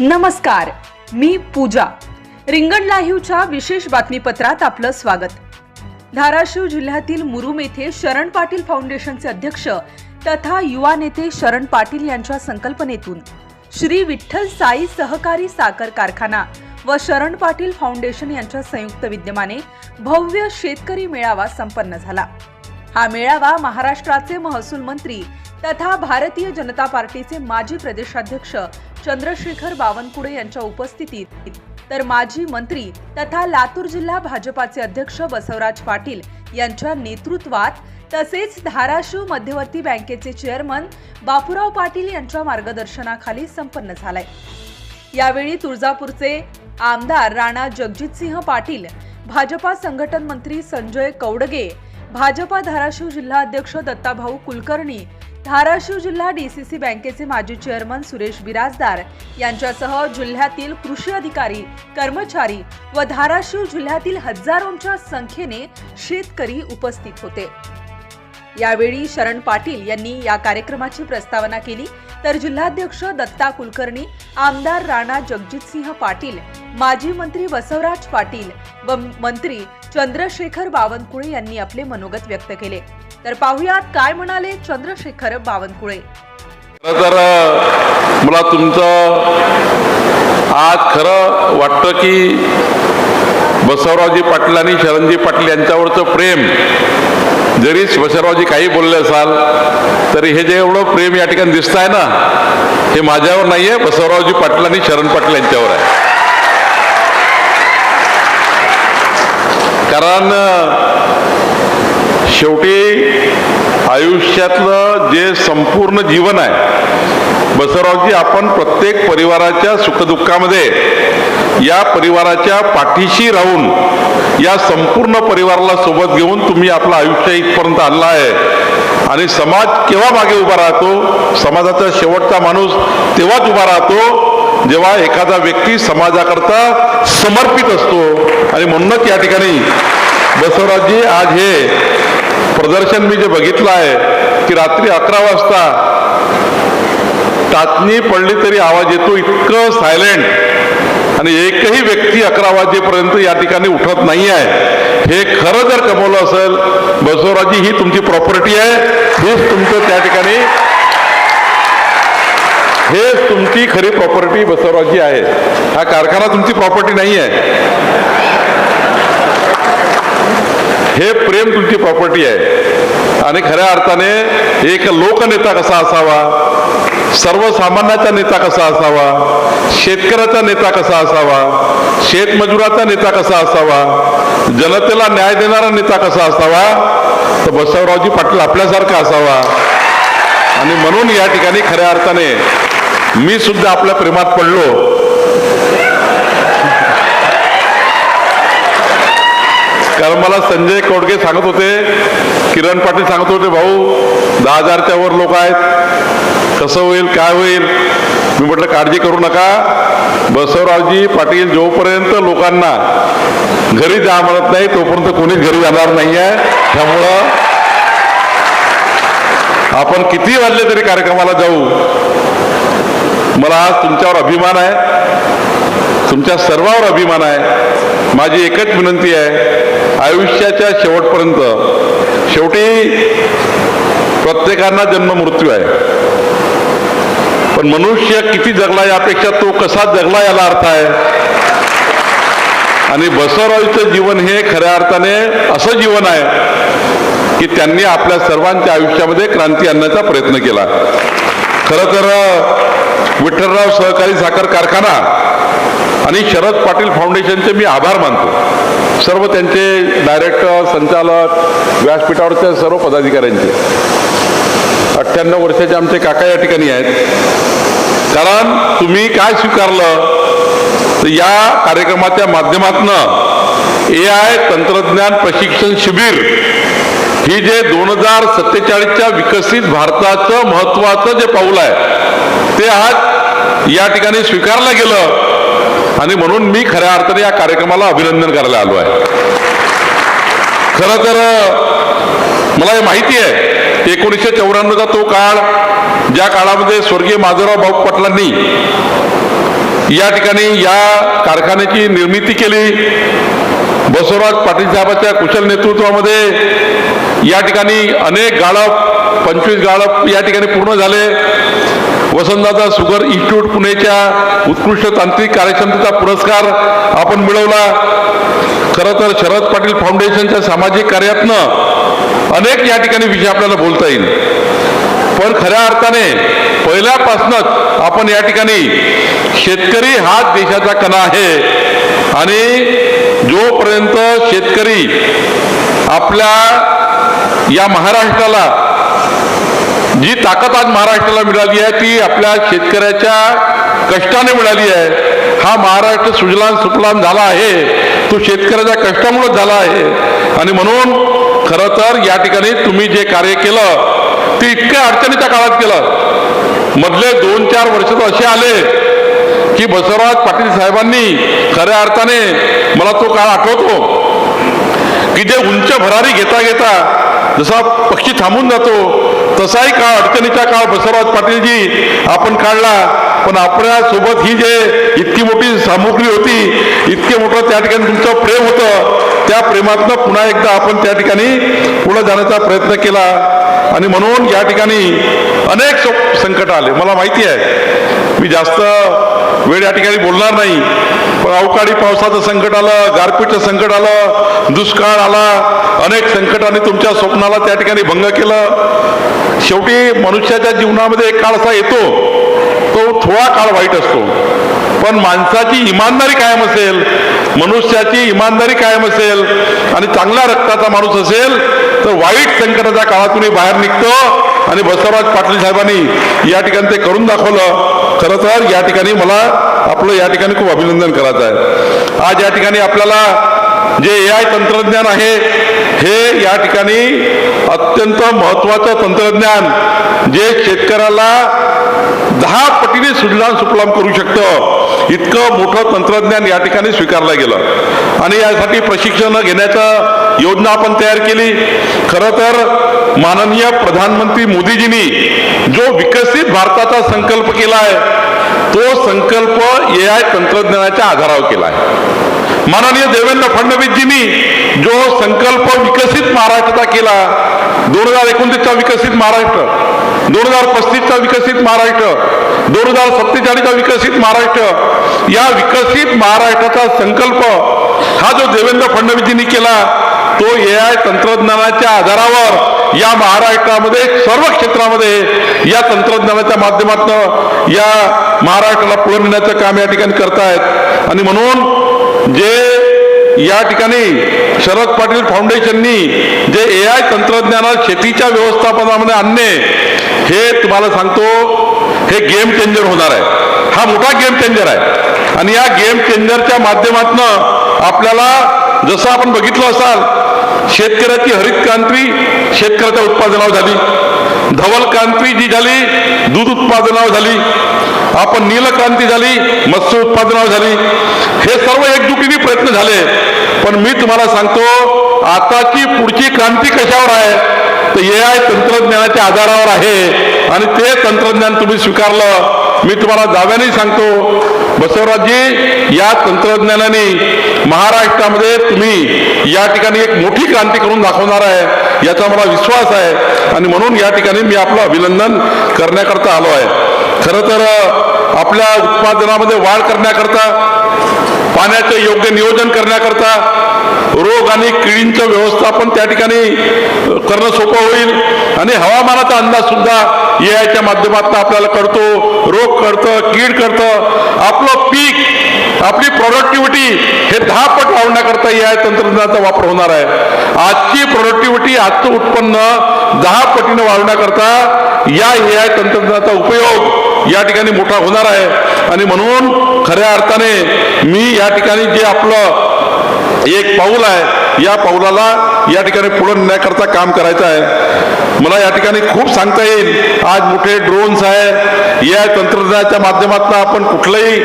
नमस्कार मी पूजा. रिंगण लाईव्हच्या विशेष बातमीपत्रात आपलं स्वागत. धाराशिव जिल्ह्यातील मुरुम येथे शरण पाटील फाउंडेशनचे अध्यक्ष तथा युवा नेते शरण पाटील यांच्या संकल्पनेतून श्री विठ्ठल साई सहकारी साखर कारखाना व शरण पाटील फाउंडेशन यांच्या संयुक्त विद्यमाने भव्य शेतकरी मेळावा संपन्न झाला. हा मेळावा महाराष्ट्राचे महसूल मंत्री तथा भारतीय जनता पार्टीचे माजी प्रदेशाध्यक्ष चंद्रशेखर बावनकुळे यांच्या उपस्थितीत. तर माजी मंत्री तथा लातूर जिल्हा भाजपाचे अध्यक्ष बसवराज पाटील यांच्या नेतृत्वात तसेच धाराशिव मध्यवर्ती बँकेचे चेअरमन बापूराव पाटील यांच्या मार्गदर्शनाखाली संपन्न झालाय. यावेळी तुळजापूरचे आमदार राणा जगजितसिंह पाटील भाजपा संघटन मंत्री संजय कौडगे भाजपा धाराशिव जिल्हा अध्यक्ष दत्ताभाऊ कुलकर्णी धाराशिव जिल्हा डीसीसी बँकेचे माजी चेअरमन सुरेश बिराजदार यांच्यासह जिल्ह्यातील कृषी अधिकारी कर्मचारी व धाराशिव जिल्ह्यातील हजारोंच्या संख्येने शेतकरी उपस्थित होते. यावेळी शरण पाटील यांनी या कार्यक्रमाची प्रस्तावना केली. तर जिल्हाध्यक्ष दत्ता कुलकर्णी आमदार राणा जगजितसिंह पाटील माजी मंत्री बसवराज पाटील व मंत्री चंद्रशेखर बावनकुळे यांनी आपले मनोगत व्यक्त केले. तर पाहुयात काय म्हणाले चंद्रशेखर बावनकुळे. तर मला तुमचं आज खरं वाटतं की बसवरावजी पाटील आणि शरणजी पाटील यांच्यावरचं प्रेम जरी बसवरावजी काही बोलले असाल तरी हे जे एवढं प्रेम या ठिकाणी दिसत आहे ना हे माझ्यावर नाही आहे बसवरावजी पाटील आणि शरण पाटील यांच्यावर आहे. कारण शेवटी आयुष्यातलं जे संपूर्ण जीवन आहे बसवरावजी आपण प्रत्येक परिवाराच्या सुखदुःखामध्ये या परिवाराच्या पाठीशी राहून या संपूर्ण परिवाराला सोबत घेऊन तुम्ही आपलं आयुष्य इथपर्यंत आणलं आहे. आणि समाज केव्हा मागे उभा राहतो? समाजाचा शेवटचा माणूस तेव्हाच उभा राहतो जेव्हा एखादा व्यक्ती समाजाकरता समर्पित असतो. आणि म्हणूनच या ठिकाणी बसवराजजी आज हे प्रदर्शन मी जे बघितलं आहे की रात्री अकरा वाजता टाचणी पडली तरी आवाज येतो इतकं सायलेंट आणि एकही व्यक्ती अकरा वाजेपर्यंत या ठिकाणी उठत नाही आहे. हे खरं जर कमवलं असेल बसवराजी ही तुमची प्रॉपर्टी आहे हेच तुमचं त्या ठिकाणी हेच तुमची खरी प्रॉपर्टी बसवराजी आहे. हा कारखाना तुमची प्रॉपर्टी नाही आहे हे प्रेम तुमची प्रॉपर्टी आहे. आणि खऱ्या अर्थाने एक लोकनेता कसा असावा? सर्वसामान्याचा नेता कसा असावा? शेतकऱ्याचा नेता कसा असावा? शेतमजुराचा नेता कसा असावा? जनतेला न्याय देणारा नेता कसा असावा? तर बसवरावजी पाटील आपल्यासारखा असावा. आणि म्हणून या ठिकाणी खऱ्या अर्थाने मी सुद्धा आपल्या प्रेमात पडलो. कारण मला संजय कोडके सांगत होते किरण पाटील सांगत होते भाऊ दहा हजारच्या वर लोक आहेत. कसं होईल काय होईल? मी म्हटलं काळजी करू नका. बसवरावजी पाटील जोपर्यंत लोकांना घरी जा म्हणत नाही तोपर्यंत कोणीच घरी जाणार नाही आहे त्यामुळं आपण किती वाजले तरी कार्यक्रमाला जाऊ. मला आज तुमच्यावर अभिमान आहे. तुमच्या सर्वावर अभिमान आहे. माझी एकच विनंती आहे आयुष्याच्या शेवटपर्यंत शेवटी प्रत्येकांना जन्म मृत्यू आहे. पण मनुष्य किती जगला यापेक्षा तो कसा जगला याला अर्थ आहे? आणि बसवराजचं जीवन हे खऱ्या अर्थाने असं जीवन आहे की त्यांनी आपल्या सर्वांच्या आयुष्यामध्ये क्रांती आणण्याचा प्रयत्न केला. खरं तर विठ्ठलराव सहकारी साखर कारखाना आणि शरद पाटील फाउंडेशनचे मी आभार मानतो. सर्व त्यांचे डायरेक्टर संचालक व्यासपीठावरच्या सर्व पदाधिकाऱ्यांचे. अठ्ठ्याण्णव वर्षाचे आमचे काका या ठिकाणी आहेत. कारण तुम्ही काय स्वीकारलं तर या कार्यक्रमाच्या माध्यमातनं ए आय तंत्रज्ञान प्रशिक्षण शिबिर ही जे दोन हजार सत्तेचाळीसच्या विकसित भारताचं महत्वाचं जे पाऊल आहे ते आज या ठिकाणी स्वीकारलं गेलं. आणि म्हणून मी खऱ्या अर्थाने या कार्यक्रमाला अभिनंदन करायला आलो आहे. खरं तर मला हे माहिती आहे एकोणीसशे चौऱ्याण्णवचा तो काळ ज्या काळामध्ये स्वर्गीय माधवराव भाऊ पाटलांनी या ठिकाणी या कारखान्याची निर्मिती केली. बसवराज पाटील साहेबांच्या कुशल नेतृत्वामध्ये या ठिकाणी अनेक गाळप पंचवीस गाळप या ठिकाणी पूर्ण झाले. वसंतदादा सुगर इन्स्टिट्यूट पुणेच्या उत्कृष्ट तांत्रिक कार्यक्षमतेचा पुरस्कार आपण मिळवला. खरं तर शरद पाटील फाउंडेशनच्या सामाजिक कार्यातनं अनेक या ठिकाणी विषय आपल्याला बोलता येईल. पण खऱ्या अर्थाने पहिल्यापासूनच आपण या ठिकाणी शेतकरी हाच देशाचा कणा आहे. आणि जोपर्यंत शेतकरी आपल्या या महाराष्ट्राला जी ताकद आज महाराष्ट्राला मिळाली आहे ती आपल्या शेतकऱ्याच्या कष्टाने मिळाली आहे. हा महाराष्ट्र सुजलाम सुफलाम झाला आहे. तो शेतकऱ्याच्या कष्टामुळेच झाला आहे. आणि म्हणून खरं तर या ठिकाणी तुम्ही जे कार्य केलं ते इतक्या अडचणीच्या काळात केलं. मधले दोन चार वर्ष तर असे आले की बसवराज पाटील साहेबांनी खऱ्या अर्थाने मला तो काळ आठवतो की जे उंच भरारी घेता घेता जसा पक्षी थांबून जातो तसाही काळ अडचणीचा काळ बसवराज पाटीलजी आपण काढला पण आपल्यासोबत ही जे इतकी मोठी सामुग्री होती इतके मोठं त्या ठिकाणी तुमचं प्रेम होतं त्या प्रेमातनं पुन्हा एकदा आपण त्या ठिकाणी पुढे जाण्याचा प्रयत्न केला. आणि म्हणून या ठिकाणी अनेक संकट आले. मला माहिती आहे मी जास्त वेळ या ठिकाणी बोलणार नाही. पण अवकाळी पावसाचं संकट आलं गारपीटचं संकट आलं दुष्काळ आला अनेक संकटाने तुमच्या स्वप्नाला त्या ठिकाणी भंग केलं. शेवटी मनुष्याच्या जीवनामध्ये एक काळ असा येतो तो थोडा काळ वाईट असतो. पण माणसाची इमानदारी कायम असेल मनुष्याची इमानदारी कायम असेल आणि चांगल्या रक्ताचा माणूस असेल तर वाईट संकटाच्या काळातूनही बाहेर निघतो. आणि बसवराज पाटील साहेबांनी या ठिकाणी ते करून दाखवलं. खरं तर या ठिकाणी मला आपलं या ठिकाणी खूप अभिनंदन करायचं आहे. आज या ठिकाणी आपल्याला जे ए आय तंत्रज्ञान आहे हे या ठिकाणी अत्यंत महत्त्वाचं तंत्रज्ञान जे शेतकऱ्याला दहा पटीने सुजलाम सुफलाम करू शकतं इतकं मोठं तंत्रज्ञान या ठिकाणी स्वीकारलं गेलं. आणि यासाठी प्रशिक्षण घेण्याचं योजना आपण तयार केली. खरं तर माननीय प्रधानमंत्री मोदीजींनी जो विकसित भारताचा संकल्प केला आहे तो संकल्प ए आय तंत्रज्ञानाच्या आधारावर केला आहे. माननीय देवेंद्र फडणवीसजींनी जो संकल्प विकसित महाराष्ट्राचा केला दोन हजार एकोणतीसचा विकसित महाराष्ट्र दोन हजार पस्तीसचा विकसित महाराष्ट्र दोन हजार सत्तेचाळीसचा विकसित महाराष्ट्र या विकसित महाराष्ट्राचा संकल्प हा जो देवेंद्र फडणवीसजींनी केला तो ए आय तंत्रज्ञानाच्या आधारावर या महाराष्ट्रामध्ये सर्व क्षेत्रामध्ये या तंत्रज्ञानाच्या माध्यमातून या महाराष्ट्राला पुढे नेण्याचं काम या ठिकाणी करतायत. आणि म्हणून जे या ठिकाणी शरद पाटील फाउंडेशननी जे ए आय तंत्रज्ञानात शेतीच्या व्यवस्थापनामध्ये आणणे हे तुम्हाला सांगतो हे गेम चेंजर होणार आहे. हा मोठा गेम चेंजर आहे. आणि या गेम चेंजरच्या माध्यमातून आपल्याला जसं आपण बघितलं असाल शेतकऱ्याची हरित क्रांती शेतकऱ्याच्या उत्पादनावर झाली. धवल क्रांती जी झाली दूध उत्पादनावर झाली. आपण नीलक्रांती झाली मत्स्य उत्पादनावर झाली. हे सर्व एकजुटीने प्रयत्न झाले. पण मी तुम्हाला सांगतो आताची पुढची क्रांती कशावर आहे? तर ए आय तंत्रज्ञानाच्या आधारावर आहे. आणि ते तंत्रज्ञान तुम्ही स्वीकारलं. मी तुम्हाला दाव्याने सांगतो बसवराजजी या तंत्रज्ञानाने महाराष्ट्रामध्ये तुम्ही या ठिकाणी एक मोठी क्रांती करून दाखवणार आहे याचा मला विश्वास आहे. आणि म्हणून या ठिकाणी मी आपलं अभिनंदन करण्याकरता आलो आहे. खरं तर आपल्या उत्पादनामध्ये वाढ करण्याकरता पाण्याचं योग्य नियोजन करण्याकरता रोग आणि किडींचं व्यवस्थापन त्या ठिकाणी करणं सोपं होईल. आणि हवामानाचा अंदाज सुद्धा ए आयच्या माध्यमातून आपल्याला कळतो. रोग करतं कीड करतं. आपलं पीक आपली प्रोडक्टिव्हिटी हे दहा पट वाढवण्याकरता ए आय तंत्रज्ञानाचा वापर होणार आहे. आजची प्रोडक्टिव्हिटी आजचं उत्पन्न दहा पटीनं वाढवण्याकरता या ए आय तंत्रज्ञानाचा उपयोग या ठिकाणी मोठा होणार आहे. आणि म्हणून खऱ्या अर्थाने मी या ठिकाणी जे आपलं एक पाऊल आहे. या पाऊलाला या ठिकाणी पुढे नेण्याकरता काम करायचं आहे. मला या ठिकाणी खूप सांगता येईल. आज मोठे ड्रोन्स आहे. या तंत्रज्ञानाच्या माध्यमातून आपण कुठलंही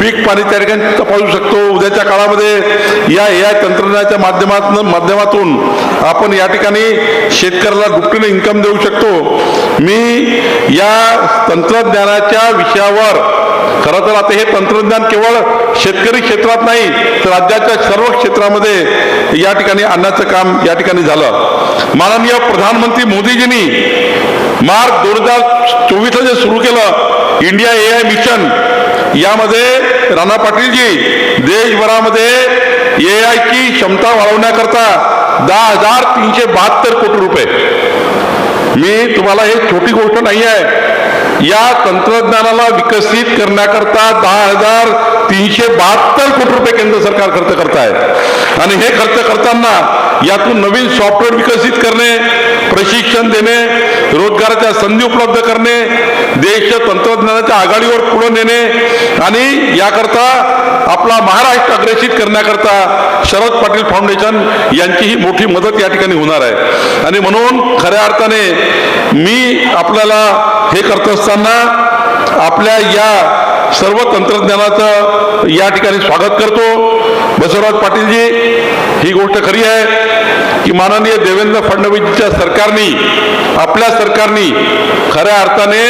पीक पाणी त्या ठिकाणी तपासू शकतो. उद्याच्या काळामध्ये या ए आय तंत्रज्ञानाच्या माध्यमातून माध्यमातून आपण या ठिकाणी शेतकऱ्याला दुपटीने इन्कम देऊ शकतो. मी या तंत्रज्ञानाच्या विषयावर खरं तर आता हे तंत्रज्ञान केवळ शेतकरी क्षेत्रात नाही तर राज्याच्या सर्व क्षेत्रामध्ये या ठिकाणी आणण्याचं काम या ठिकाणी झालं. माननीय प्रधानमंत्री मोदीजींनी मार्च दोन हजार चोवीसला जे सुरू केलं इंडिया ए आय मिशन यामध्ये राणा पाटीलजी देशभरामध्ये ए आयची क्षमता वाढवण्याकरता दहा हजार तीनशे बहात्तर कोटी रुपये. मी तुम्हाला हे छोटी गोष्ट नाही आहे या तंत्रज्ञानाला विकसित करण्याकरता दहा हजार तीनशे बहात्तर कोटी रुपये केंद्र सरकार खर्च करत आहे आणि हे खर्च करताना यातून नवीन सॉफ्टवेअर विकसित करणे प्रशिक्षण देणे रोजगाराच्या संधी उपलब्ध करणे देश तंत्रज्ञानाच्या आघाडीवर पुढे नेणे आणि याकरता आपला महाराष्ट्र अग्रेसित करण्याकरता शरद पाटील फाउंडेशन यांची ही मोठी मदत या ठिकाणी होणार आहे. आणि म्हणून खऱ्या अर्थाने मी आपल्याला हे करत असताना आपल्या या सर्व तंत्रज्ञानाचं या ठिकाणी स्वागत करतो. बसवराज पाटीलजी ही गोष्ट खरी आहे की माननीय देवेंद्र फडणवीसच्या सरकारनी आपल्या सरकारनी खऱ्या अर्थाने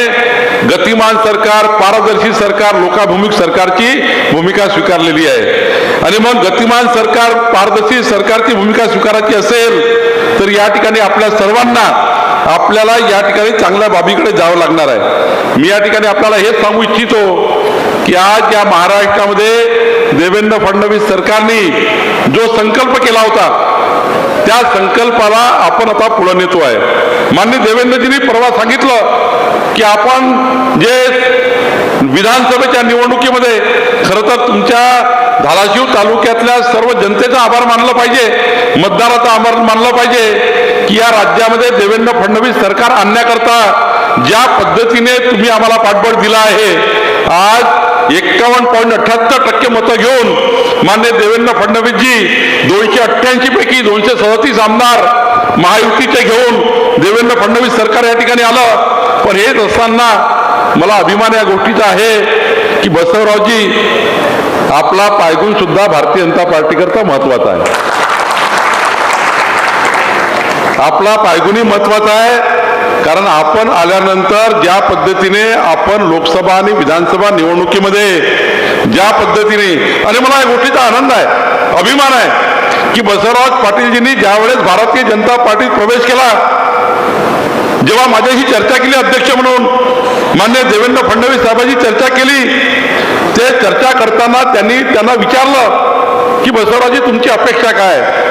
गतिमान सरकार पारदर्शी सरकार लोकाभिमुख सरकारची भूमिका स्वीकारलेली आहे. आणि मग गतिमान सरकार पारदर्शी सरकारची भूमिका स्वीकारायची असेल तर या ठिकाणी आपल्या सर्वांना आपल्याला या ठिकाणी चांगल्या बाबीकडे जावं लागणार आहे. मी या ठिकाणी आपल्याला हेच सांगू इच्छितो की आज या महाराष्ट्रामध्ये देवेंद्र फडणवीस सरकारने जो संकल्प केला होता त्या संकल्पाला आपण आता पुढे नेतो आहे. मान्य देवेंद्रजींनी परवा सांगितलं की आपण जे विधानसभेच्या निवडणुकीमध्ये खरं तर तुमच्या धाराशिव तालुक्यातल्या सर्व जनतेचा आभार मानलं पाहिजे मतदाराचा आभार मानलं पाहिजे की या राज्यामध्ये देवेंद्र फडणवीस सरकार आणण्याकरता ज्या पद्धतीने तुम्ही आम्हाला पाठबळ दिला आहे आज एक्कावन्न पॉईंट अठ्याहत्तर टक्के मतं घेऊन मान्य देवेंद्र फडणवीसजी दोनशे अठ्ठ्याऐंशी पैकी दोनशे सदतीस आमदार महायुतीचे घेऊन देवेंद्र फडणवीस सरकार या ठिकाणी आलं. पण हेच असताना मला अभिमान या गोष्टीचा आहे की बसवरावजी आपला पायगुण सुद्धा भारतीय जनता पार्टीकरता महत्त्वाचा आहे. आपला पायगुणी महत्त्वाचा आहे. कारण आपण आल्यानंतर ज्या पद्धतीने आपण लोकसभा आणि विधानसभा निवडणुकीमध्ये ज्या पद्धतीने आणि मला या गोष्टीचा आनंद आहे अभिमान आहे की बसवराज पाटीलजींनी ज्यावेळेस भारतीय जनता पार्टीत प्रवेश केला जेव्हा माझ्याशी चर्चा केली अध्यक्ष म्हणून मान्य देवेंद्र फडणवीस साहेबांची चर्चा केली ते चर्चा करताना त्यांनी त्यांना विचारलं की बसवराजी तुमची अपेक्षा काय आहे?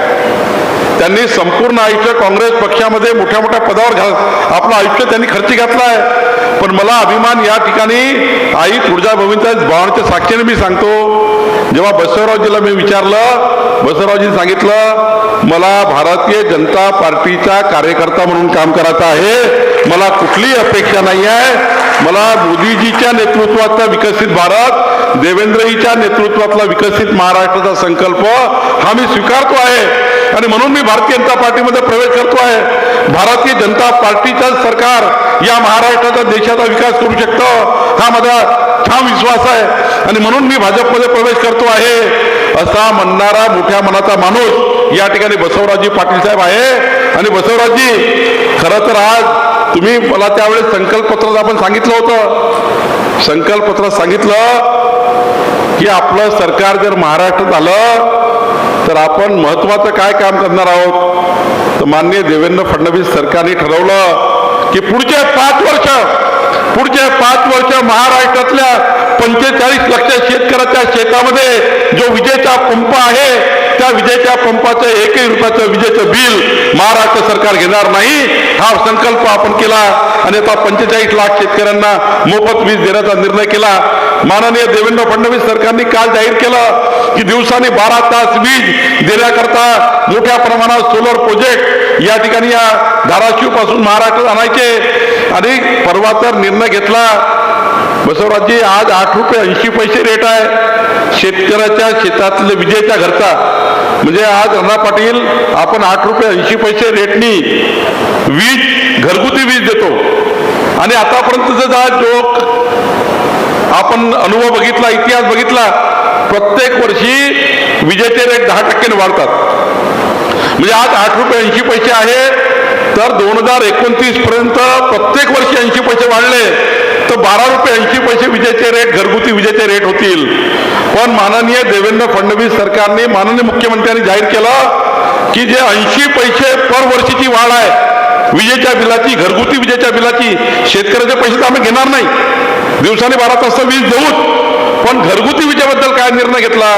त्यांनी संपूर्ण आयुष्य काँग्रेस पक्षामध्ये मोठ्या मोठ्या पदावर घाल आपलं आयुष्य त्यांनी खर्ची घातला आहे. पण मला अभिमान या ठिकाणी आई तुळजाभवानीच्या भावांच्या साक्षीने मी सांगतो. जेव्हा बसवरावजीला मी विचारलं बसवरावजीने सांगितलं मला भारतीय जनता पार्टीचा कार्यकर्ता म्हणून काम करायचं आहे. मला कुठलीही अपेक्षा नाही आहे. मला मोदीजीच्या नेतृत्वाचा विकसित भारत देवेंद्रजीच्या नेतृत्वातला विकसित महाराष्ट्राचा संकल्प हा मी स्वीकारतो आहे. आणि म्हणून मी भारतीय जनता पार्टीमध्ये प्रवेश करतो आहे. भारतीय जनता पार्टीचं सरकार या महाराष्ट्राचा देशाचा विकास करू शकतं हा माझा ठाम विश्वास आहे. आणि म्हणून मी भाजपमध्ये प्रवेश करतो आहे. असा म्हणणारा मोठ्या मनाचा माणूस या ठिकाणी बसवराजी पाटील साहेब आहे. आणि बसवराजी खरं तर आज तुम्ही मला त्यावेळेस संकल्पपत्रात आपण सांगितलं होतं. संकल्पपत्रात सांगितलं की आपलं सरकार जर महाराष्ट्रात आलं तर आपण महत्वाचं काय काम करणार आहोत? तर माननीय देवेंद्र फडणवीस सरकारने ठरवलं की पुढचे पाच वर्ष पुढचे पाच वर्ष महाराष्ट्रातल्या पंचेचाळीस लक्ष शेतकऱ्याच्या शेतामध्ये जो विजेचा पंप आहे त्या विजेच्या पंपाचं एकही रुपयाचं विजेचं बिल महाराष्ट्र सरकार घेणार नाही. हा संकल्प आपण केला. आणि आता पंचेचाळीस लाख शेतकऱ्यांना मोफत वीज देण्याचा निर्णय केला. माननीय देवेंद्र फडणवीस सरकारने काल जाहीर केलं की दिवसाने बारा तास वीज देण्याकरता मोठ्या प्रमाणात सोलर प्रोजेक्ट या ठिकाणी या धाराशिवपासून महाराष्ट्रात आणायचे. आणि परवा तर निर्णय घेतला. बसवराजी आज आठ रुपये ऐंशी पैसे रेट आहे. शेतकऱ्याच्या शेतातल्या विजेच्या घरचा. म्हणजे आज राणा पाटील आपण आठ रुपये ऐंशी पैसे रेटनी वीज घरगुती वीज देतो. आणि आतापर्यंतचा जा जो आपण अनुभव बघितला इतिहास बघितला प्रत्येक वर्षी विजेचे रेट दहा टक्क्याने वाढतात. म्हणजे आज आठ रुपये ऐंशी पैसे आहे तर दोन हजार एकोणतीस पर्यंत प्रत्येक वर्षी ऐंशी पैसे वाढले तर बारा रुपये ऐंशी पैसे विजेचे रेट घरगुती विजेचे रेट होतील. पण माननीय देवेंद्र फडणवीस सरकारने माननीय मुख्यमंत्र्यांनी जाहीर केलं की जे ऐंशी पैसे पर वर्षीची वाढ आहे विजेच्या बिलाची घरगुती विजेच्या बिलाची शेतकऱ्याचे पैसे तर आम्ही घेणार नाही. दिवसाने बारा तास वीज देऊच पण घरगुती विजेबद्दल काय निर्णय घेतला?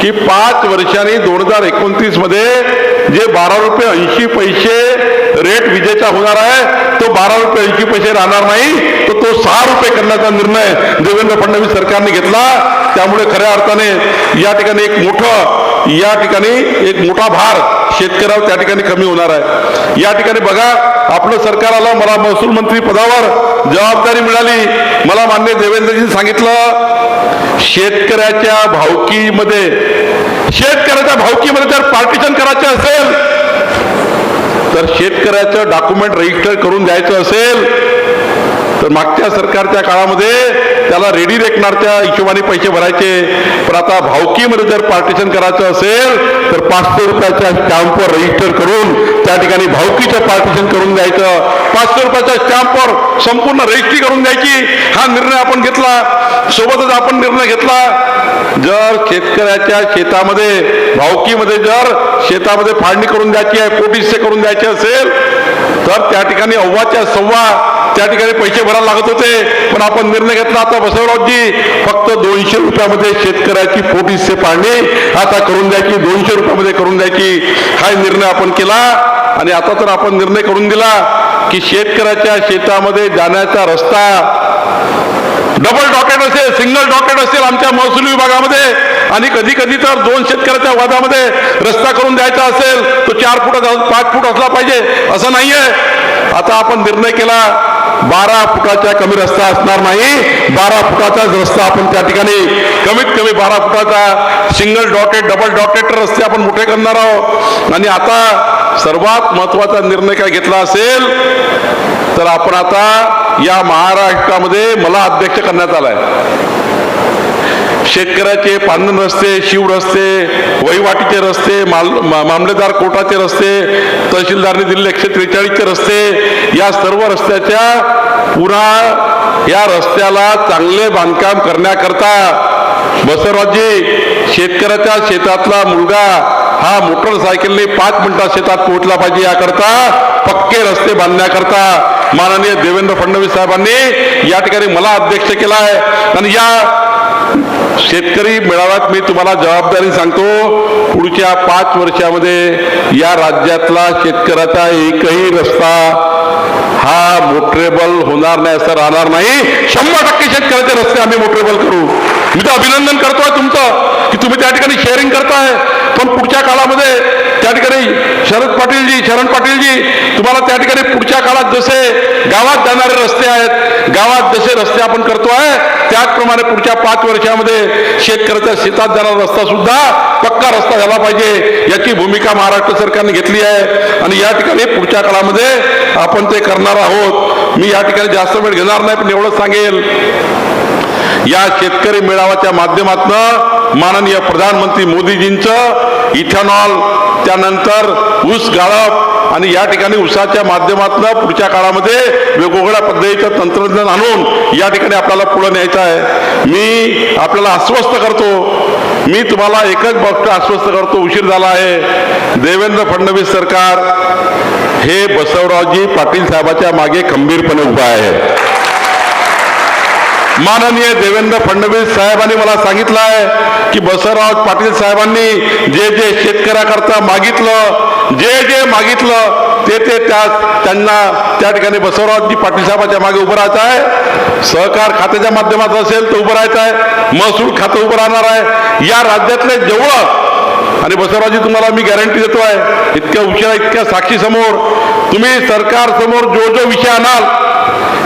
की पाच वर्षांनी दोन हजार एकोणतीसमध्ये जे बारा रुपये ऐंशी पैसे रेट विजेचा होणार आहे तो बारा रुपये ऐंशी पैसे राहणार नाही तर तो सहा रुपये करण्याचा निर्णय देवेंद्र फडणवीस सरकारने घेतला. त्यामुळे खऱ्या अर्थाने या ठिकाणी एक मोठं या ठिकाणी एक मोठा भार शेतकऱ्यावर त्या ठिकाणी कमी होणार आहे. या ठिकाणी बघा आपलं सरकार आलं मला महसूल मंत्री पदावर जबाबदारी मिळाली. मला मान्य देवेंद्रजी सांगितलं शेतकऱ्याच्या भावकीमध्ये शेतकऱ्याच्या भावकीमध्ये जर पार्टिशन करायचं असेल तर शेतकऱ्याचं डॉक्युमेंट रजिस्टर करून द्यायचं असेल तर मागच्या सरकारच्या काळामध्ये त्याला रेडी रेकणारच्या हिशोबाने पैसे भरायचे. पण आता भावकीमध्ये जर पार्टिशन करायचं असेल तर पाचशे रुपयाच्या स्टॅम्पवर रजिस्टर करून त्या ठिकाणी भावकीचं पार्टिशन करून द्यायचं. पाचशे रुपयाच्या स्टॅम्पवर संपूर्ण रजिस्ट्री करून द्यायची. हा निर्णय आपण घेतला. सोबतच आपण निर्णय घेतला. जर शेतकऱ्याच्या शेतामध्ये भावकीमध्ये जर शेतामध्ये फाळणी करून द्यायची आहे पोटीसे करून द्यायचे असेल तर त्या ठिकाणी अव्वाच्या सव्वा त्या ठिकाणी पैसे भरायला लागत होते. पण आपण निर्णय घेतला आता बसवरावजी फक्त दोनशे रुपयामध्ये शेतकऱ्याची पोटीसचे पाणी आता करून द्यायची दोनशे रुपयामध्ये करून द्यायची हा निर्णय आपण केला. आणि आता तर आपण निर्णय करून दिला की शेतकऱ्याच्या शेतामध्ये जाण्याचा रस्ता डबल डॉकेट असेल सिंगल डॉकेट असेल आमच्या महसूल विभागामध्ये. आणि कधी कधी तर दोन शेतकऱ्याच्या वादामध्ये रस्ता करून द्यायचा असेल तो चार फुटाचा पाच फूट असला पाहिजे असं नाहीये. आता आपण निर्णय केला बारा फुटाच्या कमी रस्ता असणार नाही बारा फुटाचाच रस्ता आपण त्या ठिकाणी कमीत कमी बारा फुटाचा सिंगल डॉटेड डबल डॉटेड रस्ते आपण मोठे करणार आहोत. आणि आता सर्वात महत्त्वाचा निर्णय काय घेतला असेल तर आपण आता या महाराष्ट्रामध्ये मला अध्यक्ष करण्यात आलाय. शेतकऱ्याचे पांढन रस्ते शिव रस्ते वहिवाटीचे रस्ते माल मा- मामलेदार कोर्टाचे रस्ते तहसीलदारने दिलेले एकशे त्रेचाळीसचे रस्ते या सर्व रस्त्याच्या पुरा या रस्त्याला चांगले बांधकाम करण्याकरता बसवराजी शेतकऱ्याच्या शेतातला मुलगा हा मोटरसायकलने पाच मिनिटात शेतात पोहोचला पाहिजे याकरता पक्के रस्ते बांधण्याकरता माननीय देवेंद्र फडणवीस साहेबांनी या ठिकाणी मला अध्यक्ष केला आहे आणि या शेतकरी मेळाव्यात मी तुम्हाला जबाबदारी सांगतो पुढच्या पाच वर्षामध्ये या राज्यातला शेतकऱ्याचा एकही रस्ता हा मोटरेबल होणार नाही असं राहणार नाही. शंभर टक्के शेतकऱ्याचे रस्ते आम्ही मोटरेबल करू. मी तर अभिनंदन करतोय तुमचं की तुम्ही त्या ठिकाणी शेअरिंग करताय. पण पुढच्या काळामध्ये त्या ठिकाणी शरद पाटीलजी शरण पाटीलजी तुम्हाला त्या ठिकाणी पुढच्या काळात जसे गावात जाणारे रस्ते आहेत गावात जसे रस्ते आपण करतो आहे त्याचप्रमाणे पुढच्या पाच वर्षामध्ये शेतकऱ्याच्या शेतात जाणारा रस्ता सुद्धा पक्का रस्ता झाला पाहिजे याची भूमिका महाराष्ट्र सरकारने घेतली आहे. आणि या ठिकाणी पुढच्या काळामध्ये आपण ते करणार आहोत. मी या ठिकाणी जास्त वेळ घेणार नाही पण एवढंच सांगेल. या शेतकरी मेळाव्याच्या माध्यमातून माननीय प्रधानमंत्री मोदीजींचं इथेनॉल त्यानंतर ऊस गाळप आणि या ठिकाणी उसाच्या माध्यमातून पुढच्या काळामध्ये वेगवेगळ्या पद्धतीचं तंत्रज्ञान आणून या ठिकाणी आपल्याला पुढे न्यायचं आहे. मी आपल्याला आश्वस्त करतो. मी तुम्हाला एकच गोष्ट आश्वस्त करतो उशीर झाला आहे. देवेंद्र फडणवीस सरकार हे बसवरावजी पाटील साहेबाच्या मागे खंबीरपणे उभा आहे. माननीय देवेंद्र फडणवीस साहेबांनी मला सांगितलं आहे की बसवराव पाटील साहेबांनी जे जे शेतकऱ्याकरता मागितलं जे जे मागितलं ते ते त्या त्यांना त्या ठिकाणी बसवरावजी पाटील साहेबांच्या मागे उभं राहायचं आहे. सहकार खात्याच्या माध्यमातून असेल तर उभं राहायचं आहे. महसूल खातं उभं राहणार आहे. या राज्यातले जेवढं आणि बसवराजी तुम्हाला मी गॅरंटी देतो आहे इतक्या उशिरा इतक्या साक्षीसमोर तुम्ही सरकारसमोर जो जो विषय आणाल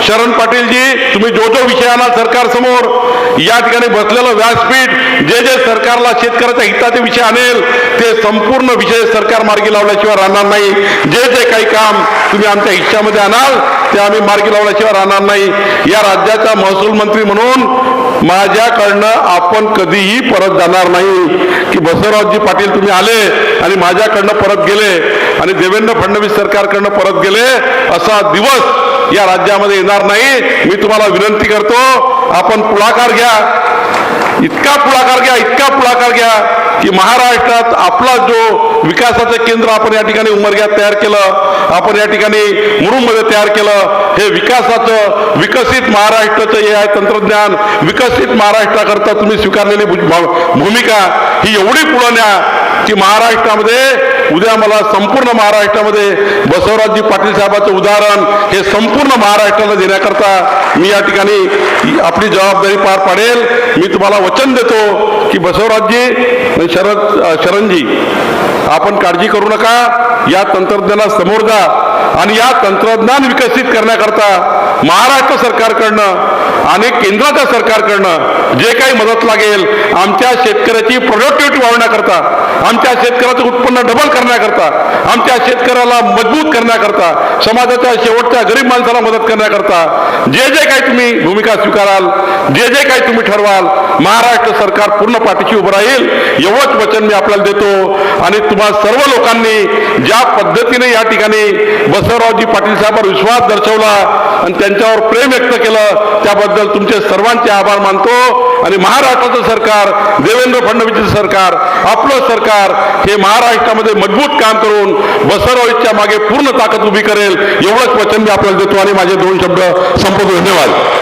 शरण पाटीलजी तुम्ही जो जो विषय आणाल सरकारसमोर या ठिकाणी बसलेलं व्यासपीठ जे जे सरकारला शेतकऱ्याच्या हिताचे विषय आणेल ते संपूर्ण विषय सरकार मार्गी लावल्याशिवाय राहणार नाही. जे जे काही काम तुम्ही आमच्या हिश्श्यामध्ये आणाल ते आम्ही मार्गी लावल्याशिवाय राहणार नाही. या राज्याचा महसूल मंत्री म्हणून माझ्याकडनं आपण कधीही परत जाणार नाही. की बसवरावजी पाटील तुम्ही आले आणि माझ्याकडनं परत गेले आणि देवेंद्र फडणवीस सरकारकडनं परत गेले असा दिवस या राज्यामध्ये येणार नाही. मी तुम्हाला विनंती करतो आपण पुढाकार घ्या. इतका पुढाकार घ्या इतका पुढाकार घ्या की महाराष्ट्रात आपला जो विकासाचं केंद्र आपण या ठिकाणी उमरग्यात तयार केलं आपण या ठिकाणी मुरुममध्ये तयार केलं हे विकासाचं विकसित महाराष्ट्राचं हे आहे तंत्रज्ञान विकसित महाराष्ट्राकरता तुम्ही स्वीकारलेली भूमिका ही एवढी पुढं न्या की महाराष्ट्रामध्ये उद्या मला संपूर्ण महाराष्ट्रामध्ये बसवराजजी पाटील साहेबांचं उदाहरण हे संपूर्ण महाराष्ट्राला देण्याकरता मी या ठिकाणी आपली जबाबदारी पार पाडेल. मी तुम्हाला वचन देतो की बसवराजजी शरद शरणजी आपण काळजी करू नका. या तंत्रज्ञानाला समोर जा आणि या तंत्रज्ञान विकसित करण्याकरता महाराष्ट्र सरकारकडनं आणि केंद्राच्या सरकारकडनं जे काही मदत लागेल आमच्या शेतकऱ्याची प्रोडक्टिव्हिटी वाढवण्याकरता आमच्या शेतकऱ्याचं उत्पन्न डबल करण्याकरता आमच्या शेतकऱ्याला मजबूत करण्याकरता समाजाच्या शेवटच्या गरीब माणसाला मदत करण्याकरता जे जे काही तुम्ही भूमिका स्वीकाराल जे जे काही तुम्ही ठरवाल महाराष्ट्र सरकार पूर्ण पाठीशी उभं राहील एवढंच वचन मी आपल्याला देतो. आणि तुम्हा सर्व लोकांनी ज्या पद्धतीने या ठिकाणी बसवरावजी पाटील साहेबांवर विश्वास दर्शवला आणि त्यांच्यावर प्रेम व्यक्त केलं त्याबद्दल तुमचे सर्वांचे आभार मानतो. आणि महाराष्ट्राचं सरकार देवेंद्र फडणवीसचं सरकार आपलं सरकार हे महाराष्ट्रामध्ये मजबूत काम करून बसवरावच्या मागे पूर्ण ताकद उभी करेल एवढंच वचन मी आपल्याला देतो आणि माझे दोन शब्द संपवतो. धन्यवाद.